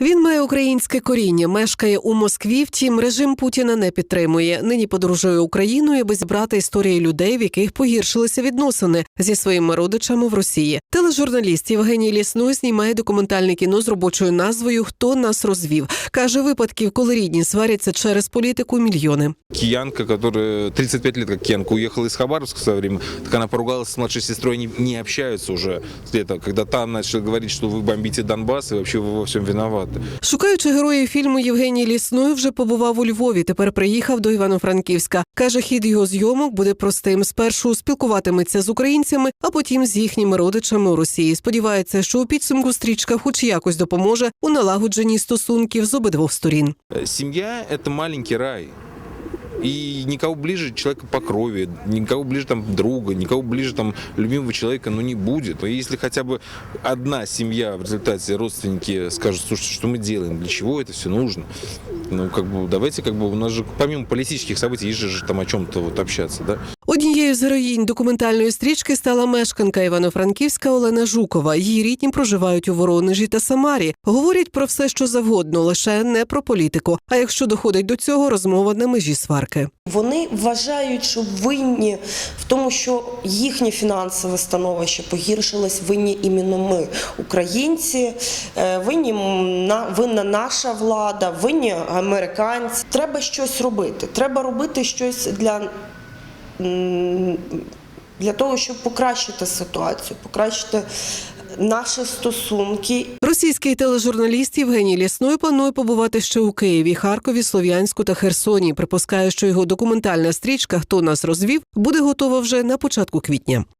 Він має українське коріння, мешкає у Москві. Втім, режим Путіна не підтримує. Нині подорожує Україною, аби збирати історії людей, в яких погіршилися відносини зі своїми родичами в Росії. Тележурналіст Євгеній Лісной знімає документальне кіно з робочою назвою Хто нас розвів. каже випадків, коли рідні сваряться через політику мільйони. Киянка, которая 35 лет как Киянка, уехала из Хабаровска в свое время, так она поругалась с младшей сестрой, они не общаются уже с лета, когда та начала говорить, что вы бомбите Донбасс и вообще вы во всем виноваты. Шукаючи героїв фільму, Євгеній Лісной вже побував у Львові. Тепер приїхав до Івано-Франківська. каже, хід його зйомок буде простим. Спершу спілкуватиметься з українцями, а потім з їхніми родичами у Росії. Сподівається, що у підсумку стрічка хоч якось допоможе у налагодженні стосунків з обидвох сторін. Э, Семья – это маленький рай. И никого ближе человека по крови, никого ближе там друга, никого ближе там любимого человека, ну не будет. И если хотя бы одна семья в результате родственники скажут, слушайте, что мы делаем, для чего это все нужно? Ну, как бы, давайте, как бы, у нас же помимо политических событий, есть же там о чем-то вот общаться, да? Однією з героїнь документальної стрічки стала мешканка Івано-Франківська Олена Жукова. Її рідні проживають у Воронежі та Самарі. Говорять про все, що завгодно, лише не про політику. А якщо доходить до цього, розмова на межі сварки. Вони вважають, що винні в тому, що їхнє фінансове становище погіршилось, винні іменно ми, українці, е, винні на винна наша влада, винні американці. Треба щось робити. Треба робити щось для. Для того, щоб покращити ситуацію, покращити наші стосунки Російський тележурналіст Євгеній Лісной планує побувати ще у Києві, Харкові, Слов'янську та Херсоні. Припускає, що його документальна стрічка Хто нас розвів буде готова вже на початку квітня.